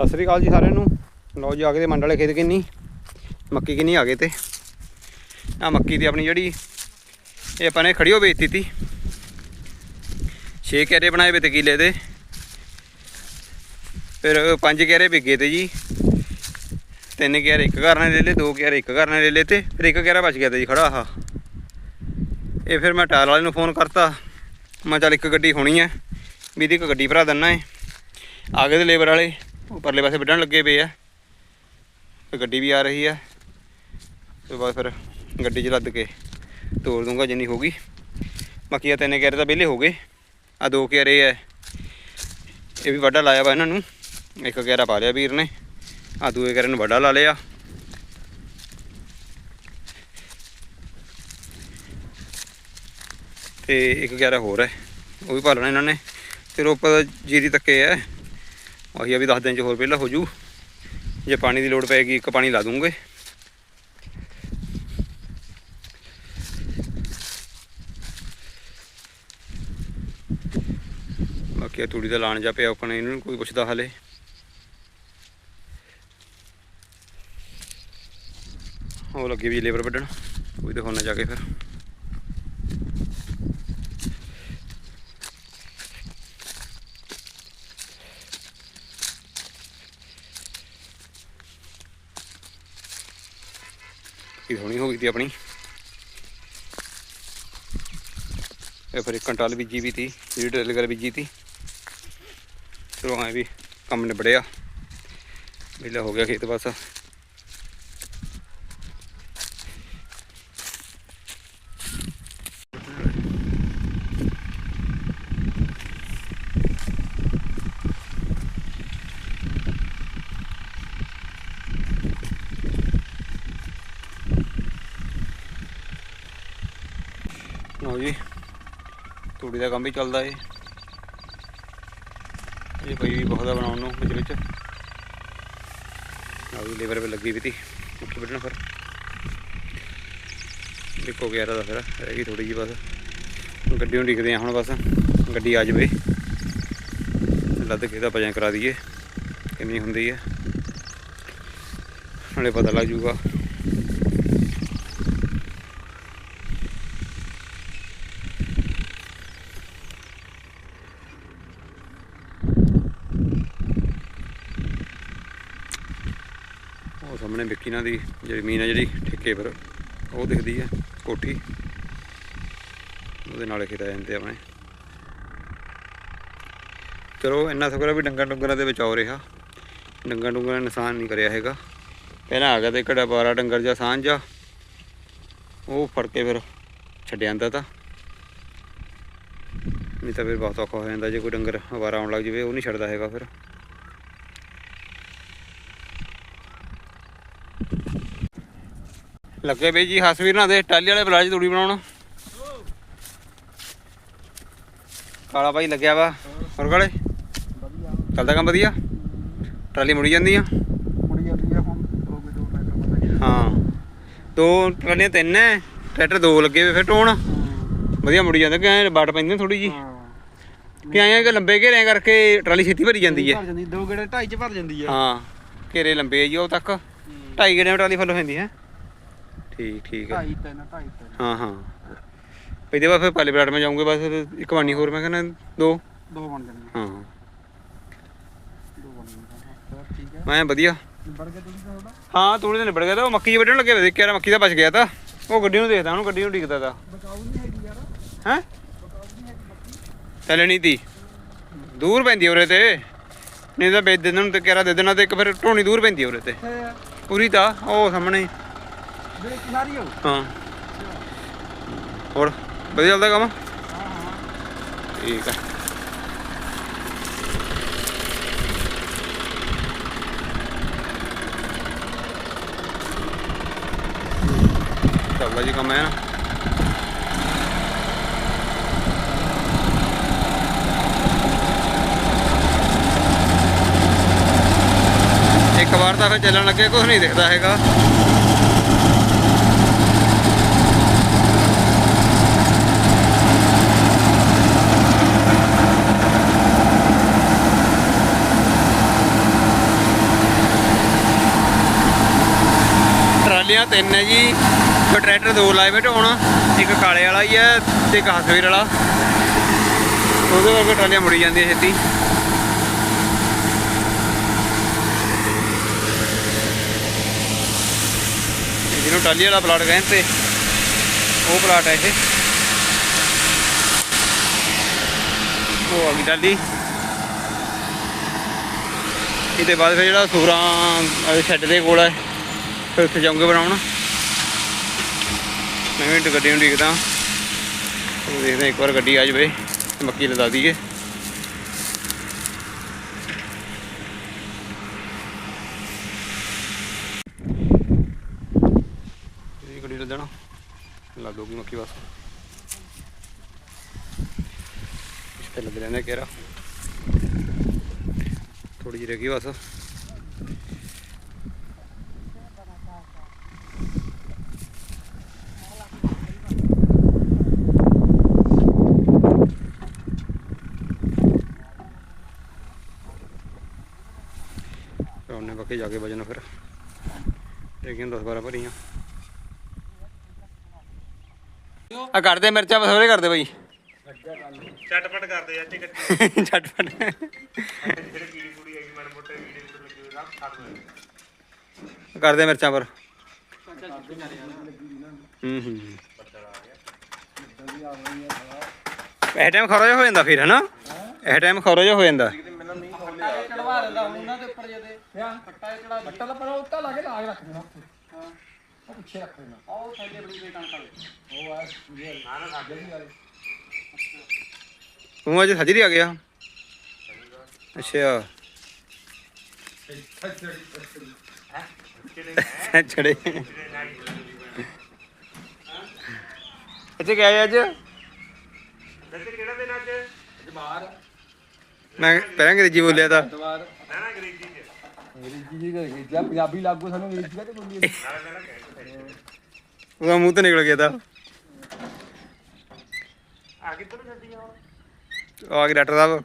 ਸਤਿ ਸ੍ਰੀ ਅਕਾਲ ਜੀ ਸਾਰਿਆਂ ਨੂੰ। ਲਓ ਜੀ, ਆ ਗਏ ਤੇ ਮੰਡ ਵਾਲੇ ਖੇਤ ਕਿੰਨੀ? ਮੱਕੀ ਕਿੰਨੀ ਆ ਗਏ ਤੇ। ਆ ਮੱਕੀ ਦੀ ਆਪਣੀ ਜਿਹੜੀ, ਇਹ ਆਪਾਂ ਨੇ ਖੜੀ ਹੋ ਵੇਚਤੀ ਤੀ। 6 ਕੈਰੇ ਬਣਾਏ ਵੇ ਤੇ ਕਿਲੇ ਦੇ। ਫਿਰ ਪੰਜ ਕੈਰੇ ਵਿਗੇ ਤੇ ਜੀ। ਤਿੰਨ ਕੈਰੇ ਇੱਕ ਘਰ ਨੇ ਲੈ ਲਏ, ਦੋ ਕੈਰੇ ਇੱਕ ਘਰ ਨੇ ਲੈ ਲਏ ਤੇ ਫਿਰ ਇੱਕ ਕੈਰਾ ਬਚ ਗਿਆ ਤੇ ਜੀ ਖੜਾ ਆਹ। ਇਹ ਫਿਰ ਮੈਂ ਟਾਇਰ ਵਾਲੇ ਨੂੰ ਫੋਨ ਕਰਤਾ। ਮੈਂ ਚੱਲ ਇੱਕ ਗੱਡੀ ਹੋਣੀ ਹੈ, ਵੀ ਇਹਦੀ ਇੱਕ ਗੱਡੀ ਭਰਾ ਦਿੰਨਾ ਏ। ਆ ਗਏ ਤੇ ਲੇਬਰ ਵਾਲੇ। ਉਹ ਪਰਲੇ ਪਾਸੇ ਵੱਢਣ ਲੱਗੇ ਪਏ ਆ। ਗੱਡੀ ਵੀ ਆ ਰਹੀ ਆ। ਤੇ ਬਾਅਦ ਫਿਰ ਗੱਡੀ 'ਚ ਲੱਦ ਕੇ ਤੋੜ ਦੂੰਗਾ ਜਿੰਨੀ ਹੋਗੀ ਬਾਕੀ ਆ ਤਿੰਨ ਕੈਰੇ ਤਾਂ ਵਿਹਲੇ ਹੋ ਗਏ। ਆ ਦੋ ਕਿਆਰੇ ਆ। ਇਹ ਵੀ ਵੱਡਾ ਲਾਇਆ ਵਾ ਇਹਨਾਂ ਨੂੰ। ਇੱਕ ਕੈਰਾ ਪਾ ਲਿਆ ਵੀਰ ਨੇ। ਆ ਦੂਏ ਕੈਰੇ ਨੂੰ ਵੱਡਾ ਲਾ ਲਿਆ। ਤੇ ਇੱਕ ਕੈਰਾ ਹੋਰ ਹੈ ਉਹ ਵੀ ਪਾ ਲੈਣਾ ਇਹਨਾਂ ਨੇ। ਫਿਰ ਉੱਪਰ ਜੀਰੀ ਤੱਕੇ ਹੈ ਉਹੀ ਆ ਵੀ 10 ਦਿਨ ਚ ਹੋਰ ਪਹਿਲਾਂ ਹੋ ਜੂ ਜੇ ਪਾਣੀ ਦੀ ਲੋੜ ਪਏਗੀ, ਇੱਕ ਪਾਣੀ ਲਾ ਦੂੰਗੇ। ਬਾਕੀ ਆ ਤੂੜੀ ਦਾ ਲਾਣ ਜਾ ਪਿਆ ਆਪਣੇ, ਇਹਨੂੰ ਕੋਈ ਪੁੱਛਦਾ ਹਲੇ। ਉਹ ਲੱਗੇ ਵੀ ਲੇਬਰ ਵੱਢਣ, ਕੋਈ ਦਿਖਾਉਣਾ ਜਾ ਕੇ ਫਿਰ। ਕੀ ਹੋਣੀ ਹੋ ਗਈ ਤੀ ਆਪਣੀ। ਇਹ ਫਿਰ ਇੱਕ ਕੰਟਾਲ ਬੀਜੀ ਵੀ ਤੀ ਜਿਹੜੀ ਡਰਿਲ ਕਰ ਬੀਜੀ ਤੀ ਚਲੋ ਐ ਵੀ ਕੰਮ ਨਿਬੜਿਆ। ਵਿਹਲਾ ਹੋ ਗਿਆ ਖੇਤ ਬਸ ਲਓ ਜੀ ਤੂੜੀ ਦਾ ਕੰਮ ਵੀ ਚੱਲਦਾ ਏ। ਇਹ ਪਈ ਵੀ ਬਹੁਤ ਆ ਬਣਾਉਣ ਨੂੰ ਵਿੱਚ ਵਿੱਚ। ਆ ਵੀ ਲੇਬਰ 'ਤੇ ਲੱਗੀ ਵੀ ਤੀ ਮੁੱਠੀ ਵੱਢਣ ਫਿਰ। ਦੇਖੋ ਗਿਆ ਦਾ ਫਿਰ, ਰਹਿ ਗਈ ਥੋੜੀ ਜੀ ਬਸ। ਗੱਡੀ ਨੂੰ ਡਿੱਗਦੇ ਆ ਹੁਣ ਬਸ, ਗੱਡੀ ਆ ਜਾਵੇ। ਲੱਦ ਕੇ ਦਾ ਭਜਨ ਕਰਾ ਦਈਏ, ਕਿੰਨੀ ਹੁੰਦੀ ਹੈ ਨਾਲੇ ਪਤਾ ਲੱਗ ਜੂਗਾ ਸਾਹਮਣੇ ਵਿੱਕੀ ਨਾਲ ਦੀ ਜਿਹੜੀ ਜ਼ਮੀਨ ਹੈ ਜਿਹੜੀ ਠੇਕੇ ਪਰ, ਉਹ ਦਿਖਦੀ ਹੈ ਕੋਠੀ। ਉਹਦੇ ਨਾਲੇ ਖੇਤ ਆ ਜਾਂਦੇ ਆਪਣੇ। ਚਲੋ, ਇੰਨਾ ਸਗਰਾ ਵੀ ਡੰਗਰ ਡੁੰਗਰਾਂ ਦੇ ਬਚਾਓ ਰਿਹਾ। ਡੰਗਰ ਡੁੰਗਰਾਂ ਨੇ ਨੁਕਸਾਨ ਨਹੀਂ ਕਰਿਆ ਹੈਗਾ। ਪਹਿਲਾਂ ਆ ਗਿਆ ਤੇ ਘੜਾ ਬਾਰਾ ਡੰਗਰ ਜਾਂ ਸਾਂਝਾ ਉਹ ਫੜ ਕੇ ਫਿਰ ਛੱਡ ਜਾਂਦਾ ਤਾਂ। ਨਹੀਂ ਤਾਂ ਫਿਰ ਬਹੁਤ ਔਖਾ ਹੋ ਜਾਂਦਾ ਜੇ ਕੋਈ ਡੰਗਰ ਅਵਾਰਾ ਆਉਣ ਲੱਗ ਜਾਵੇ, ਉਹ ਨਹੀਂ ਛੱਡਦਾ ਹੈਗਾ ਫਿਰ। ਲੱਗੇ ਬਈ ਜੀ ਹਸਵੀਰ ਨਾਲ ਦੇ ਟਾਲੀ ਵਾਲੇ ਬਲਾਜ ਤੂੜੀ ਬਣਾਉਣ। ਕਾਲਾ ਭਾਈ ਲੱਗਿਆ ਵਾ ਹੋਰ ਕਾਲੇ ਚੱਲਦਾ ਕੰਮ ਵਧੀਆ। ਟਰਾਲੀ ਮੁੜੀ ਜਾਂਦੀ ਆ। ਕੁੜੀ ਜਾਂਦੀ ਆ ਹੁਣ ਦੋ ਵੀ ਦੋ ਟਰੈਕਟਰ ਪਤਾ ਹਾਂ। ਦੋ ਟਰਾਲੀਆਂ ਤਿੰਨ ਐ ਟਰੈਕਟਰ ਦੋ ਲੱਗੇ ਵੇ ਫਿਰ ਟੋਣ ਵਧੀਆ ਮੁੜੀ ਜਾਂਦਾ ਕਿ ਬਾਟ ਪੈਂਦੀ ਥੋੜੀ ਜੀ ਹਾਂ। ਕਿ ਲੰਬੇ ਘੇਰਿਆਂ ਕਰਕੇ ਟਰਾਲੀ ਛੇਤੀ ਭਰੀ ਜਾਂਦੀ ਹੈ ਦੋ ਗੇੜੇ ਢਾਈ ਚ ਭਰ ਜਾਂਦੀ ਆ ਹਾਂ ਘੇਰੇ ਲੰਬੇ ਆ ਜੀ ਉਹ ਤੱਕ। ਢਾਈ ਗੇੜਿਆਂ ਟਰਾਲੀ ਫੁੱਲ ਹੋ ਜਾਂਦੀ ਹੈ ਠੀਕ ਠੀਕ ਹੈ। ਢਾਈ ਤਿੰਨ ਢਾਈ ਤਿੰਨ। ਹਾਂ ਹਾਂ। ਇਹਦੇ ਬਾਅਦ ਫਿਰ ਪਾਲੇ ਬਰਾੜ ਮੈਂ ਜਾਊਂਗਾ ਬਸ ਫਿਰ ਇੱਕ ਬਾਣੀ ਹੋਰ ਮੈਂ ਕਹਿੰਦਾ ਦੋ। ਦੋ ਬਣ ਜਾਣੀਆਂ ਹਾਂ। ਦੋ ਬਣ ਜਾਣੀਆਂ ਹੋਰ ਠੀਕ ਹੈ। ਮੈਂ ਵਧੀਆ। ਨਿਬੜ ਗਿਆ ਤੁਸੀਂ ਤੁਹਾਡਾ? ਹਾਂ ਤੂੜੀ ਤੇ ਨਿਬੜ ਗਿਆ ਤਾਂ ਉਹ ਮੱਕੀ ਵੱਢਣ ਲੱਗੇ ਵੇ ਦੇਖਿਆ ਮੱਕੀ ਦਾ ਬਚ ਗਿਆ ਤਾਂ। ਉਹ ਗੱਡੀ ਨੂੰ ਦੇਖਦਾ ਉਹਨੂੰ ਗੱਡੀ ਨੂੰ ਡਿੱਗਦਾ ਤਾਂ। ਬਚਾਉ ਨਹੀਂ ਹੈਗੀ ਯਾਰ। ਹੈ? ਬਚਾਉ ਨਹੀਂ ਹੈਗੀ ਮੱਕੀ। ਚੱਲ ਨਹੀਂ ਤੀ। ਦੂਰ ਪੈਂਦੀ ਉਰੇ ਤੇ। ਨਹੀਂ ਤਾਂ ਵੇਚ ਦਿੰਦੇ ਨੂੰ ਤੇ ਕਿਹੜਾ ਦੇ ਦੇਣਾ ਤੇ ਇੱਕ ਫਿਰ ਢੋਣੀ ਦੂਰ ਪੈਂਦੀ ਉਰੇ ਤੇ। ਪੂਰੀ ਤਾਂ ਉਹ ਸਾਹਮਣੇ। ਹਾਂ। ਹੋਰ, ਵਧੀਆ ਚੱਲਦਾ ਕੰਮ? ਠੀਕ ਆ। ਚੱਲਦਾ ਜੀ ਕੰਮ ਹੈ ਨਾ ਇੱਕ ਵਾਰ ਤਾਂ ਫਿਰ ਚੱਲਣ ਲੱਗੇ ਕੁਝ ਨਹੀਂ ਦਿਖਦਾ ਹੈਗਾ। ਟਰਾਲੀਆਂ ਤਿੰਨ ਹੈ ਜੀ। ਫਿਰ ਟਰੈਕਟਰ, ਦੋ ਲਾਏ ਬੈਠੇ ਹੁਣ। ਇੱਕ ਕਾਲੇ ਵਾਲਾ ਹੀ ਹੈ ਤੇ ਇੱਕ ਹਸਵੀਰ ਵਾਲਾ। ਉਹਦੇ ਕਰਕੇ ਟਰਾਲੀਆਂ ਮੁੜੀ ਜਾਂਦੀਆਂ ਛੇਤੀ। ਜਿਹਨੂੰ ਟਾਲੀ ਵਾਲਾ ਪਲਾਟ ਕਹਿੰਦੇ ਉਹ ਪਲਾਟ ਹੈ ਇਹ। ਉਹ ਆ ਗਈ ਟਾਲੀ ਇਹਦੇ ਬਾਅਦ ਫਿਰ ਜਿਹੜਾ ਸੂਰਾਂ ਵਾਲੇ ਸ਼ੈੱਡ ਦੇ ਕੋਲ ਹੈ ਫਿਰ ਉੱਥੇ ਜਾਊਂਗੇ ਬਣਾਉਣ। ਮੈਂ ਵੀ ਗੱਡੀ ਨੂੰ ਦੇਖਦਾ। ਦੇਖਦੇ ਇੱਕ ਵਾਰ ਗੱਡੀ ਆ ਜਾਵੇ ਤੇ ਮੱਕੀ ਲਦਾ ਦਈਏ। ਇਹ ਗੱਡੀ ਲੱਦਣਾ ਲਾ ਦੋਗੀ ਮੱਕੀ ਬਸ। ਇਸ ਤੇ ਲੱਗ ਰਹਿੰਦਾ ਕੇਰਾ ਥੋੜੀ ਜਿਹੀ ਰਹਿ ਗਈ ਬਸ। ਬਾਕੀ ਜਾ ਕੇ ਵਜਣਾ ਫਿਰ। ਲੇਕਿਨ 10 12 ਭਰੀਆਂ। ਆ ਕਰਦੇ ਮਿਰਚਾਂ ਬਸੋਰੇ ਕਰਦੇ ਬਾਈ। ਚਟਪਟ ਕਰਦੇ ਆ ਟਿਕਟ ਝਟਪਟ। ਜਿਹੜੇ ਕੀੜੀ ਕੁੜੀ ਹੈਗੀ ਮਨ ਮੋਟੇ ਕੀੜੇ ਕੁੜੇ ਲੱਗੇ ਹੋਏ ਸਭ ਛੱਡ ਦੋ ਕਰਦੇ ਮਿਰਚਾਂ ਪਰ। ਹੂੰ ਹੂੰ ਇਹ ਟਾਈਮ ਖਰੋ ਜਿਹਾ ਹੋ ਜਾਂਦਾ ਫਿਰ ਹਨਾ? ਇਹ ਟਾਈਮ ਖਰੋ ਜਿਹਾ ਹੋ ਜਾਂਦਾ। ਚੜਵਾ ਲੈਂਦਾ ਹੁਣ ਉਹਨਾਂ ਦੇ ਉੱਪਰ ਜਦੇ ਕੱਟਾ ਚੜਾ ਬੱਟਾ ਦਾ ਪਰ ਉੱਤਾ ਲਾ ਕੇ ਲਾ ਕੇ ਰੱਖ ਦੇਣਾ। ਉੱਥੇ ਹਾਂ। ਉਹ ਪਿੱਛੇ ਰੱਖ ਦੇਣਾ। ਉਹ ਥੱਲੇ ਬੜੀ ਵੇਟ ਅੰਕਲ ਉਹ ਆ ਇਹ ਨਾ ਨਾ ਸਾਡੇ ਵੀ ਵਾਲੇ। ਤੂੰ ਅੱਜ ਹਜਰੀ ਆ ਗਿਆ। ਅੱਛਾ। ਛੜੇ। ਇੱਥੇ ਗਿਆ ਹੈ ਅੱਜ? ਦੱਸੇ ਕਿਹੜਾ ਦਿਨ ਅੱਜ ਬਾਹਰ। ਮੈਂ ਪਹਿਲਾਂ ਅੰਗਰੇਜ਼ੀ ਬੋਲਿਆ ਤਾਂ। ਦੁਬਾਰ ਅੰਗਰੇਜ਼ੀ ਜੀ ਦਾ ਜਾਂ ਪੰਜਾਬੀ ਲਾਗੂ ਸਾਨੂੰ ਅੰਗਰੇਜ਼ੀ ਬੋਲੀ ਉਹਦਾ ਮੂੰਹ ਤੋਂ ਨਿਕਲ ਗਿਆ ਤਾਂ। ਆ ਕਿੱਧਰ ਛੱਡੀ ਆ ਆ ਗਿਆ ਡਾਕਟਰ ਸਾਹਿਬ।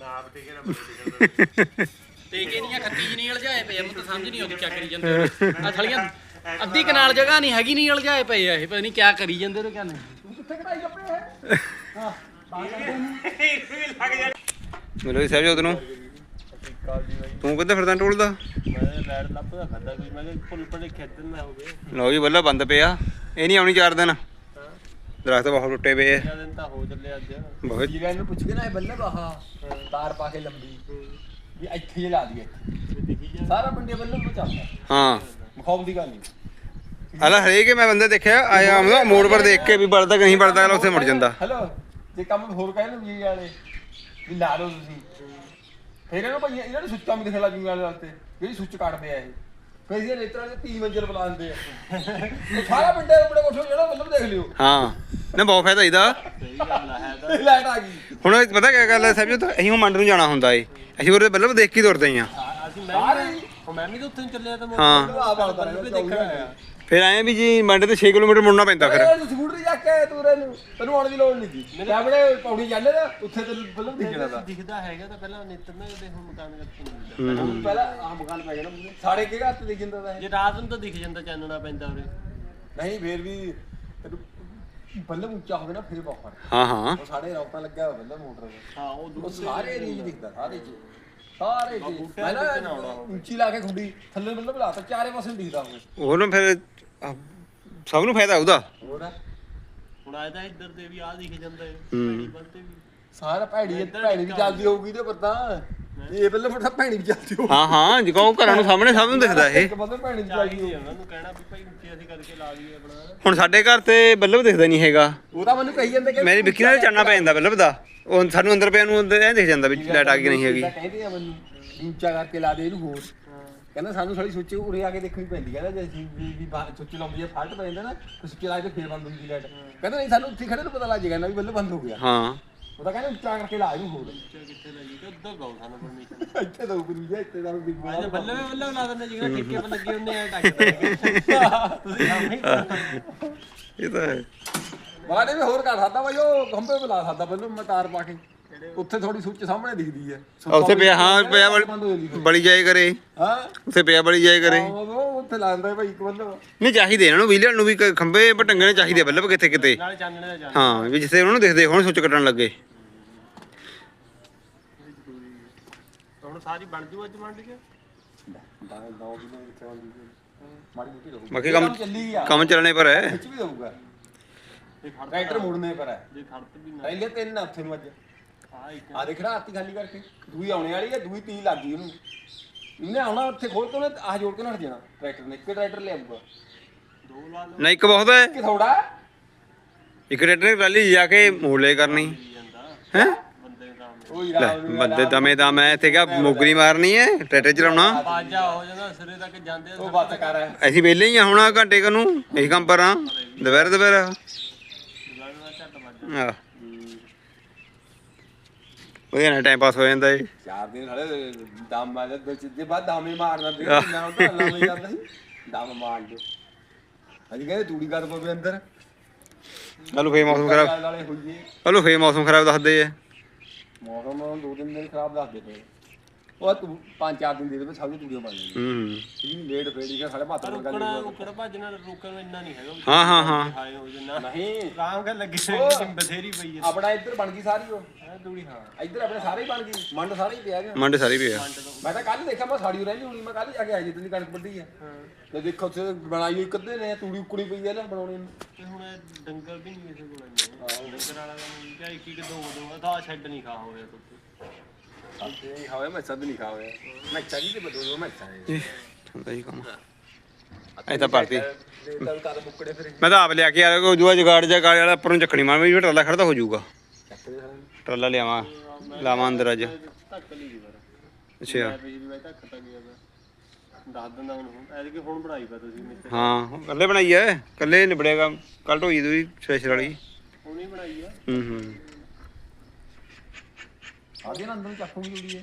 ਨਾ ਆਪ ਟਿਕੇ ਨਾ ਬੋਲੇ ਤੇ ਕਿਹੜੀਆਂ ਖੱਤੀ ਜੀ ਨਹੀਂ ਉਲਝਾਏ ਪਏ ਆ, ਮੈਨੂੰ ਤਾਂ ਸਮਝ ਨਹੀਂ ਆਉਂਦੀ ਕਿਆ ਕਰੀ ਜਾਂਦੇ ਆ। ਥਲੀਆਂ ਅੱਧੀ ਕਨਾਲ ਜਗ੍ਹਾ ਨਹੀਂ ਹੈਗੀ ਨਹੀਂ ਉਲਝਾਏ ਪਏ ਆ ਇਹ ਪਤਾ ਨਹੀਂ ਕਿਆ ਕਰੀ ਜਾਂਦੇ ਨੇ ਕਿਆ ਨਹੀਂ। ਤੂੰ ਕਿੱਥੇ ਕਢਾਈ ਕੱਪੜੇ ਹੈ ਹਾਂ ਮਿਲੋ ਜੀ ਸਾਹਿਬ ਤੈਨੂੰ ਤੂੰ ਕਿੱਥੇ ਫਿਰਦਾ ਟੋਲਦਾ ਨਾ ਲਓ ਜੀ ਬੱਲਾ ਬੰਦ ਪਿਆ। ਇਹ ਨਹੀਂ ਆਉਣੀ ਚਾਰ ਦਿਨ। ਦਰਖਤ ਬਹੁਤ ਟੁੱਟੇ ਪਏ ਆ। ਦਿਨ ਤਾਂ ਹੋ ਚੱਲੇ ਅੱਜ ਬਹੁਤ। ਜੀਰਾ ਨੂੰ ਪੁੱਛ ਕੇ ਨਾ ਇਹ ਆਹ ਤਾਰ ਪਾ ਕੇ ਲੰਬੀ। ਵੀ ਇੱਥੇ ਹੀ ਲਾ ਦਈਏ ਸਾਰਾ ਬੱਲਬ ਨੂੰ ਚੱਲਦਾ। ਹਾਂ। ਮਖੌਲ ਦੀ ਗੱਲ ਨਹੀਂ। ਹਲਾ ਹਰੇਕ ਮੈਂ ਬੰਦੇ ਦੇਖਿਆ ਆਇਆ ਆਉਂਦਾ ਮੋੜ ਪਰ ਦੇਖ ਕੇ ਵੀ ਬਲਦਾ ਕਿ ਨਹੀਂ ਅਗਲਾ ਉੱਥੇ ਮੁੜ ਜਾਂਦਾ। ਹੈਲੋ। ਜੇ ਕੰਮ ਹੋਰ ਕਹੇ ਨਾ ਵੀ ਵਾਲੇ ਵੀ ਲਾ ਲਓ ਤੁਸੀਂ। ਫਿਰ ਇਹਨਾਂ ਭਈਆ ਇਹਨਾਂ ਨੂੰ ਸੁੱਚਾਂ ਵੀ ਦਿਖਣ ਲੱਗ ਜੂਗਾ ਵਾਲੇ ਵਾਸਤੇ ਜਿਹੜੀ ਸੁੱਚ ਕੱਢਦੇ ਆ ਇਹ। ਫਿਰ ਇਹ ਨੇਤਰਾਂ ਦੇ 30 ਮੰਜ਼ਿਲ ਬੁਲਾ ਦਿੰਦੇ ਆ। ਉਹ ਸਾਰਾ ਪਿੰਡੇ ਆਪਣੇ ਕੋਠੇ ਜਿਹੜਾ ਬੱਲਬ ਦੇਖ ਲਿਓ। ਹਾਂ ਨਾ ਬਹੁਤ ਫਾਇਦਾ ਇਹਦਾ। ਸਹੀ ਗੱਲ ਆ ਹੈ ਤਾਂ ਲਾਈਟ ਆ ਗਈ। ਹੁਣ ਪਤਾ ਕੀ ਗੱਲ ਹੈ ਸਾਹਿਬ ਜੀ ਅਸੀਂ ਹੁਣ ਮੰਡ ਨੂੰ ਜਾਣਾ ਹੁੰਦਾ ਏ। ਅਸੀਂ ਉਹਦੇ ਬੱਲਬ ਦੇਖ ਕੇ ਹੀ ਤੁਰਦੇ ਹਾਂ। ਅਸੀਂ ਮੈਂ ਉਹ ਮੈਂ ਵੀ ਤਾਂ ਉੱਥੇ ਨੂੰ ਚੱਲਿਆ ਤਾਂ ਹਾਂ। ਆ ਬਲਦਾ ਰਹੇ ਦੇਖਣ ਆਇਆ। ਫਿਰ ਆਏ ਵੀ ਜੀ ਮੰਡ ਤੇ 6 ਕਿਲੋਮੀਟਰ ਮੁੜਨਾ ਪੈਂਦਾ ਫਿਰ। ਫਿਰ ਸਕੂਟਰੀ ਜਾ ਕੇ ਤੂਰੇ ਨੂੰ। ਤੈਨੂੰ ਆਉਣ ਦੀ ਲੋੜ ਨਹੀਂ ਸੀ। ਤੇ ਆਪਣੇ ਪੌੜੀ ਜਾਂਦੇ ਨਾ ਉੱਥੇ ਤੈਨੂੰ ਬੱਲਬ ਦਿਖ ਜਾਣਾ ਦਿਖਦਾ ਹੈਗਾ ਤਾਂ ਪਹਿਲਾਂ ਨੇਤਰ ਨਾ ਦੇ ਹੁਣ ਮਕਾਨ ਕਰਕੇ ਹੂੰ। ਪਹਿਲਾਂ ਆ ਮਕਾਨ ਪੈ ਜਾਣਾ ਮੂਹਰੇ। ਸਾਡੇ ਕੇ ਘਰ ਤੇ ਦਿਖ ਜਾਂਦਾ ਤਾਂ ਇਹ। ਜੇ ਰਾਤ ਨੂੰ ਤਾਂ ਦਿਖ ਜਾਂਦਾ ਚਾਨਣਾ ਪੈਂਦਾ ਉਰੇ। ਨਹੀਂ ਫੇਰ ਵੀ ਤੈਨੂੰ ਬੱਲਬ ਉੱਚਾ ਹੋਵੇ ਨਾ ਫਿਰ ਬਹੁਤ ਫ਼ਰਕ। ਹਾਂ ਹਾਂ। ਉਹ ਸਾਡੇ ਰੌਤਾ ਲੱਗਿਆ ਹੋਇਆ ਬੱਲਬ ਮੋਟਰ ਦਾ ਹਾਂ ਉਹ ਉਹ ਸਾਰੇ ਏਰੀਏ 'ਚ ਦਿਖਦਾ ਸਾਰੇ 'ਚ ਸਾਰੇ 'ਚ ਮੈਂ ਨਾ ਉੱਚੀ ਲਾ ਕੇ ਖੁੱਡੀ ਥੱਲੇ ਬੱਲਬ ਲਾਤਾ ਚਾਰੇ ਪਾਸੇ ਨੂੰ ਦਿਖਦਾ ਹੋਵੇ। ਉਹ ਨਾ ਫਿਰ ਆਹ, ਸਭ ਨੂੰ ਫਾਇਦਾ ਉਹਦਾ। ਹੋਰ ਹੁਣ ਆਇਆ ਤਾਂ ਇੱਧਰ ਤੇ ਵੀ ਆ ਦਿਖ ਜਾਂਦਾ ਹੈ ਹੂੰ। ਪੈੜੀ ਵੱਲ ਤੇ ਵੀ। ਸਾਰਾ ਭੈੜੀ ਭੈੜੀ ਵੀ ਚੱਲਦੀ ਹੋਊਗੀ ਤੇ ਪਤਾ। ਇਹ ਬੱਲਬ ਤਾਂ ਭੈੜੀ ਵੀ ਚੱਲਦੀ ਹੋਊ ਹਾਂ ਹਾਂ ਜਿਕੋ ਘਰਾਂ ਨੂੰ ਸਾਹਮਣੇ ਸਭ ਨੂੰ ਦਿਖਦਾ ਇਹ। ਇੱਕ ਬੱਲਬ ਭੈੜੀ ਵੀ ਚੱਲਦੀ ਹੋਊ ਚਾਹੀਦੀ ਉਹਨਾਂ ਨੂੰ ਕਹਿਣਾ ਵੀ ਭਾਈ ਉੱਚੀ ਅਸੀਂ ਕਰਕੇ ਲਾ ਲਈਏ ਆਪਣਾ। ਹੁਣ ਸਾਡੇ ਘਰ ਤੇ ਬੱਲਬ ਦਿਖਦਾ ਨਹੀਂ ਹੈਗਾ। ਉਹ ਤਾਂ ਮੈਨੂੰ ਕਹੀ ਜਾਂਦੇ ਕਿ ਮੇਰੀ ਵਿੱਕੀ ਨਾਲ ਚਾਨਣਾ ਪੈ ਜਾਂਦਾ ਬੱਲਬ ਦਾ। ਉਹ ਸਾਨੂੰ ਅੰਦਰ ਪਿਆ ਨੂੰ ਅੰਦਰ ਐ ਦਿਖ ਜਾਂਦਾ ਵੀ ਲਾਈਟ ਆ ਗਈ ਨਹੀਂ ਹੈਗੀ। ਜਿੱਦਾਂ ਕਹਿੰਦੇ ਆ ਮੈਨੂੰ। ਵੀ ਉੱਚਾ ਕਰਕੇ ਲਾ ਦੇ ਇਹਨੂੰ ਹੋਰ। ਕਹਿੰਦਾ ਸਾਨੂੰ ਸਾਡੀ ਸੁੱਚ ਉਰੇ ਆ ਕੇ ਦੇਖਣੀ ਪੈਂਦੀ ਕਹਿੰਦਾ ਜੇ ਅਸੀਂ ਵੀ ਵੀ ਬਾਹਰ ਸੁੱਚ ਲਾਉਂਦੀ ਹੈ ਫਾਲਟ ਪੈ ਜਾਂਦਾ ਨਾ ਤੇ ਸੁੱਚ ਲਾ ਕੇ ਫੇਰ ਬੰਦ ਹੁੰਦੀ ਲਾਈਟ। ਕਹਿੰਦਾ ਨਹੀਂ ਸਾਨੂੰ ਉੱਥੇ ਖੜੇ ਨੂੰ ਪਤਾ ਲੱਗ ਜਾਏਗਾ ਨਾ ਵੀ ਬੱਲਬ ਬੰਦ ਹੋ ਗਿਆ। ਹਾਂ। ਉਹ ਤਾਂ ਕਹਿੰਦਾ ਉੱਚਾ ਕਰਕੇ ਲਾ ਇਹਨੂੰ ਹੋਰ। ਉੱਚਾ ਕਿੱਥੇ ਲੱਗੀ ਤੇ ਉੱਧਰ ਗਾਉ ਸਾਨੂੰ ਪਰਮਿਸ਼ਨ ਇੱਥੇ ਦੋ ਗੁਰੂ ਜੀ ਇੱਥੇ ਦਾ ਬਿਗ ਅੱਜ ਬੱਲੇ ਬੱਲੇ ਲਾ ਦਿੰਦੇ ਜਿਹੜਾ ਠੇਕੇ ਪਰ ਲੱਗੇ ਹੁੰਦੇ ਆ ਟੱਕ ਤੁਸੀਂ ਸਾਹਮਣੇ ਇਹ ਤਾਂ ਹੈ। ਵੀ ਹੋਰ ਕਰ ਸਕਦਾ ਬਾਈ ਉਹ ਖੰਭੇ ਬੁਲਾ ਸਕਦਾ ਪਹਿਲਾਂ ਮੈਂ ਤਾਰ ਪਾ ਕੇ। ਉੱਥੇ ਥੋੜੀ ਸੁੱਚ ਸਾਹਮਣੇ ਦਿਖਦੀ ਹੈ। ਉੱਥੇ ਪਿਆ ਹਾਂ ਪਿਆ ਜਾਂਦੀ ਬੜੀ ਜਾਏ ਕਰੇ। ਹਾਂ। ਉੱਥੇ ਪਿਆ ਬੜੀ ਜਾਏ ਕਰੇ। ਉਹ ਉੱਥੇ ਲਾ ਦਿੰਦਾ ਭਾਈ ਇੱਕ ਬੰਦਾ। ਨਹੀਂ ਚਾਹੀਦੇ ਇਹਨਾਂ ਨੂੰ ਵੀਲਰ ਨੂੰ ਵੀ ਕ- ਖੰਭੇ ਪਰ ਟੰਗਣੇ ਚਾਹੀਦੇ ਆ ਬੱਲਬ ਕਿਤੇ ਕਿਤੇ। ਨਾਲੇ ਚਾਨਣੇ ਦਾ ਜਾਣ ਹਾਂ ਵੀ ਜਿੱਥੇ ਉਹਨਾਂ ਨੂੰ ਦਿਖਦੇ ਹੁਣ ਸੁੱਚ ਕੱਟਣ ਲੱਗੇ। ਹੁਣ ਸਾਰੀ ਬਣ ਜੂ ਅੱਜ ਮੰਡ ਕੇ ਦਾਣੇ ਦੋ ਵੀ ਨੇ ਕਿੱਥੇ ਆਉਂਦੀ ਮਾੜੀ ਮੋਟੀ ਰਹੂ ਬਾਕੀ ਕੰਮ- ਚੱਲੀ ਆ ਕੰਮ ਚੱਲਣੇ ਪਰ ਹੈ। ਵਿੱਚ ਵੀ ਦਊਗਾ ਇਹ ਖੜ ਟਰੈਕਟਰ ਮੁੜਨੇ ਪਰ ਹੈ। ਜੇ ਖੜਤ ਵੀ ਨਾ। ਪਹਿਲੇ ਤਿੰਨ ਆ ਉੱਥੇ ਨੂੰ ਅੱਜ। ਆ ਦੇਖ ਰਾਤੀ ਖਾਲੀ ਕਰਕੇ। ਦੂਈ ਆਉਣੇ ਵਾਲੀ ਹੈ ਦੂਈ ਤੀ ਲੱਗ ਗਈ ਉਹਨੂੰ। ਇਹਨੇ ਆਉਣਾ ਉੱਥੇ ਖੋਲ ਕੇ ਉਹਨੇ ਆਹ ਜੋੜ ਕੇ ਨੱਠ ਜਾਣਾ। ਟਰੈਕਟਰ ਨੇ ਇੱਕ ਟਰੈਕਟਰ ਲਿਆਊਗਾ ਦੋ ਲਾ ਲਓ ਨਾ ਇੱਕ ਬਹੁਤ ਹੈ। ਕਿ ਥੋੜਾ। ਇੱਕ ਟਰੈਕਟਰ ਰੈਲੀ ਜਾ ਕੇ ਮੋਲੇ ਕਰਨੀ। ਹੈ? ਲੈ ਰਾਮ ਨੂੰ ਬੰਦੇ ਦਮੇ ਦਮ ਐ ਇੱਥੇ ਕਿਆ ਮੋਗਰੀ ਮਾਰਨੀ ਐ ਟਰੈਕਟਰ ਚਲਾਉਣਾ? ਬਾਜਾ ਹੋ ਜਾਂਦਾ ਸਿਰੇ ਤੱਕ ਜਾਂਦੇ ਉਹ ਬੱਤ ਕਰ। ਹੈ ਅਸੀਂ ਵਿਹਲੇ ਹੀ ਆ ਹੁਣ ਆਹ ਘੰਟੇ ਕੁ ਨੂੰ ਇਹੀ ਕੰਮ ਪਰ ਆ ਦੁਪਹਿਰ। ਦੁਪਹਿਰ ਆ ਉਹਦੇ ਨਾਲ ਟਾਈਮ ਪਾਸ ਹੋ ਜਾਂਦਾ ਏ ਚਾਰ ਦਿਨ ਹਲੇ ਦਮ ਆ ਜਦ ਸਿੱਧੇ ਬਾਅਦ ਦਾਮੇ ਮਾਰਨਾ ਤੇ ਨਾ ਤਾਂ ਅੱਲਾ ਨਹੀਂ ਜਾਂਦਾ ਸੀ। ਦਮ ਮਾਰ ਜੋ ਅਜੀ ਕਹਿੰਦੇ ਤੂੜੀ ਕਰ ਪਵੇ ਅੰਦਰ। ਕੱਲੂ ਫੇਰ ਮੌਸਮ ਖਰਾਬ ਕੱਲੂ ਫੇਰ ਮੌਸਮ ਖਰਾਬ ਦੱਸਦੇ ਆ। ਮੌਸਮ ਦੋ ਦਿਨ ਦਿਨ ਖਰਾਬ ਦੱਸਦੇ ਪਏ। ਉਹ ਤੂੰ ਪੰਜ ਚਾਰ ਦਿਨ ਦੇ ਦੇ ਸਭ ਦੀ ਤੂੜੀਆਂ ਬਣ ਜਾਣਗੀਆਂ ਹੂੰ। ਇਹ ਲੇਟ ਫੇੜੀ ਕੇ ਸਾਡੇ ਮਾਤਾ ਨੂੰ ਗੱਲ ਰੁਕਣਾ ਰੁਕਣਾ ਭੱਜਣਾ ਰੁਕਣ ਨੂੰ ਇੰਨਾ ਨਹੀਂ ਹੈਗਾ। ਹਾਂ ਹਾਂ ਹਾਂ। ਹਾਏ ਹੋ ਜਨਾ ਨਹੀਂ। ਆਰਾਮ ਕਰ ਲੱਗੀ ਉਹ- ਬਥੇਰੀ ਪਈ ਹੈ ਆਪਣਾ ਇੱਧਰ ਬਣ ਗਈ ਸਾਰੀ ਉਹ। ਹੈ ਤੂੜੀ ਹਾਂ। ਇੱਧਰ ਆਪਣੇ ਸਾਰੇ ਹੀ ਬਣ ਗਈ। ਮੰਡ ਸਾਰੇ ਹੀ ਪਿਆ ਗਿਆ। ਮੰਡੇ ਸਾਰੀ ਪਿਆ। ਮੈਂ ਤਾਂ ਕੱਲ ਦੇਖਿਆ ਮੈਂ ਸਾੜੀ ਰਹਿ ਹੋਣੀ ਮੈਂ ਕੱਲ ਜਾ ਕੇ ਆਇਆ ਜਿੱਦਾਂ ਦੀ ਕਣਕ ਵੱਢੀ ਆ। ਤੇ ਦੇਖੋ ਉੱਥੇ ਬਣਾਈ ਹੋਈ ਕੱਦੇ ਨੇ ਤੂੜੀ ਉਕਣੀ ਪਈ ਆ ਨਾ ਬਣਾਉਣੇ ਨੂੰ। ਤੇ ਹੁਣ ਇਹ ਡੰਗਰ ਵੀ ਨਹੀਂ ਕਿਸੇ ਕੋਲ ਇੰਨੇ ਡੰਗਰ ਵਾਲਾ ਕੰਮ ਕਿਹਾ ਇੱਕ ਇੱਕ ਦੋ ਦੋ ਤਾਂ ਸ਼ੈੱਡ ਨਹੀਂ ਖਾ ਹੋਇਆ ਤੁੱਤੇ ਅੱਗੇ ਹੋਵੇ ਮੈਂ ਸਦ ਨਹੀਂ ਖਾ ਹੋਇਆ ਮੈਂ ਚਾਹੀ ਤੇ ਬਦੋ ਮੈਂ ਚਾਹੀ ਹੁੰਦਾ ਜੀ ਕੰਮ ਐ ਤਾਂ ਭਰਤੀ ਦੇ ਤਾਂ ਕਦ ਬੁੱਕੜੇ ਫਿਰ ਮੈਂ ਤਾਂ ਆਪ ਲਿਆ ਕੇ ਆ ਕੋ ਜੂਆ ਜਗਾੜ ਜਾ ਕਾਲੇ ਵਾਲਾ ਉੱਪਰੋਂ ਚੱਕਣੀ ਮਾਰ ਵੀ ਟਰਾਲਾ ਖੜਦਾ ਹੋ ਜਾਊਗਾ। ਚੱਕਦੇ ਹਨ ਟਰਾਲਾ ਲਿਆਵਾਂ ਲਾਵਾਂ ਅੰਦਰ ਅੱਜ। ਧੱਕ ਲਈ ਜੀ ਫਿਰ ਅੱਛਾ। ਮੈਂ ਪਿਛਲੀ ਵਾਰ ਧੱਕ ਤਾਂ ਗਿਆ ਦੱਸ ਦਿੰਦਾ ਹੁਣ ਐਦ ਕਿ ਹੁਣ ਬਣਾਈ ਪਾ ਤੁਸੀਂ ਮਿੱਤਰ ਹਾਂ ਕੱਲੇ ਬਣਾਈ ਐ ਕੱਲੇ ਨਿਬੜੇਗਾ ਕੱਲ ਢੋਈ ਦੂਈ ਸਪੈਸ਼ਲ ਵਾਲੀ। ਹੁਣੀ ਬਣਾਈ ਜੁੜੀ ਹੈ ਹੈ। 那边那东西叫朋友的。